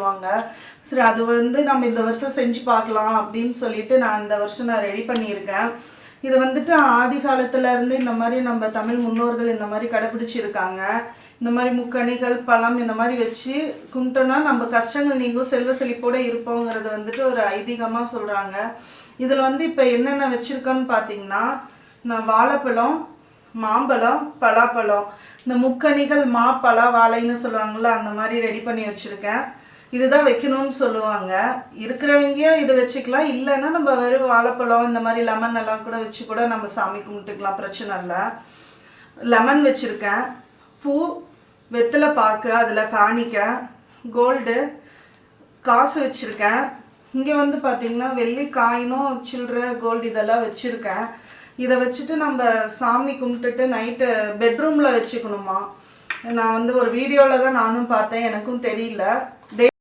சொல்லுவாங்க. சரி அது வந்து நம்ம இந்த வருஷம் செஞ்சு பார்க்கலாம் அப்படின்னு சொல்லிட்டு நான் இந்த வருஷம் நான் ரெடி பண்ணியிருக்கேன். இது வந்துட்டு ஆதி காலத்துல இருந்து இந்த மாதிரி நம்ம தமிழ் முன்னோர்கள் இந்த மாதிரி கடைபிடிச்சிருக்காங்க. இந்த மாதிரி முக்கணிகள் பழம் இந்த மாதிரி வச்சு கும்பிட்டோன்னா நம்ம கஷ்டங்கள் நீங்கும். செல்வ செழிப்போட இருப்போங்கிறது வந்துட்டு ஒரு ஐதீகமாக சொல்கிறாங்க இதில் வந்து இப்போ என்னென்ன வச்சுருக்கோன்னு பார்த்தீங்கன்னா நான் வாழைப்பழம் மாம்பழம் பலாப்பழம். இந்த முக்கணிகள் மா பலா வாழைன்னு சொல்லுவாங்கள்ல அந்த மாதிரி ரெடி பண்ணி வச்சிருக்கேன். இதுதான் வைக்கணும்னு சொல்லுவாங்க. இருக்கிறவங்க இதை வச்சுக்கலாம். இல்லைன்னா நம்ம வெறும் வாழைப்பழம் இந்த மாதிரி லெமன் எல்லாம் கூட வச்சு கூட நம்ம சாமி கும்பிட்டுக்கலாம். பிரச்சனை இல்லை. லெமன் வச்சுருக்கேன். பூ வெத்தலை பாக்கு அதில் காணிக்க கோல்டு காசு வச்சுருக்கேன். இங்கே வந்து பார்த்தீங்கன்னா வெள்ளி காயினும் சில்லற கோல்டு இதெல்லாம் வச்சுருக்கேன். இதை வச்சுட்டு நம்ம சாமி கும்பிட்டுட்டு நைட்டு பெட்ரூமில் வச்சுக்கணுமா? நான் வந்து ஒரு வீடியோவில் தான் நானும் பார்த்தேன். எனக்கும் தெரியல.